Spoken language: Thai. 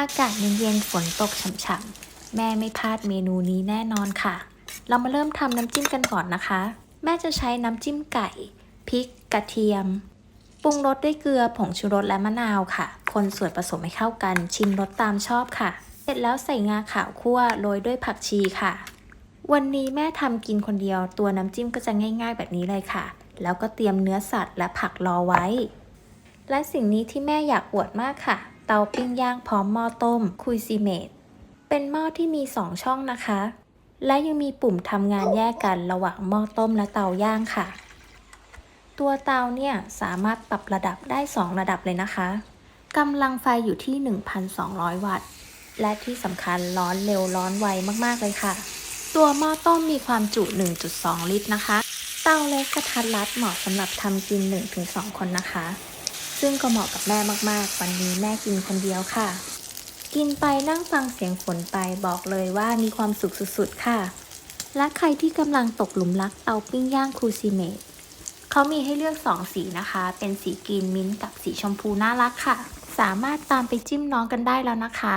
อากาศเย็นๆฝนตกฉ่ำๆ แม่ไม่พลาดเมนูนี้แน่นอนค่ะ เรามาเริ่มทำน้ำจิ้มกันก่อนนะคะ แม่จะใช้น้ำจิ้มไก่พริก กระเทียม ปรุงรสด้วยเกลือผงชูรสและมะนาวค่ะ คนส่วนผสมให้เข้ากัน ชิมรสตามชอบค่ะ เสร็จแล้วใส่งาขาวคั่วโรยด้วยผักชีค่ะ วันนี้แม่ทำกินคนเดียวตัวน้ำจิ้มก็จะง่าย ๆ แบบนี้เลยค่ะ แล้วก็เตรียมเนื้อสัตว์และผักรอไว้ และสิ่งนี้ที่แม่อยากอวดมากค่ะ เตาปิ้งย่างพร้อมหม้อต้มคุยซีเมดเป็นหม้อที่มี 2 ช่องนะคะ และยังมีปุ่มทำงานแยกกันระหว่างหม้อต้มและเตาย่างค่ะ ตัวเตาเนี่ยสามารถปรับระดับได้ 2 ระดับเลยนะคะกำลังไฟอยู่ที่ 1,200 วัตต์ และที่สำคัญร้อนเร็วร้อนไวมากๆเลยค่ะ ตัวหม้อต้มมีความจุ 1.2 ลิตรนะคะ เตาเล็กกระทัดรัดเหมาะสำหรับทำกิน 1-2 คนนะคะ ซึ่งก็เหมาะกับแม่มากๆ วันนี้แม่กินคนเดียวค่ะ กินไปนั่งฟังเสียงฝนไปบอกเลยว่ามีความสุขสุดๆค่ะ และใครที่กำลังตกหลุมรักเตาปิ้งย่างคูซิเมตเขามีให้เลือก 2 สีนะคะ เป็นสีกรีนมิ้นท์กับสีชมพูน่ารักค่ะ สามารถตามไปจิ้มน้องกันได้แล้วนะคะ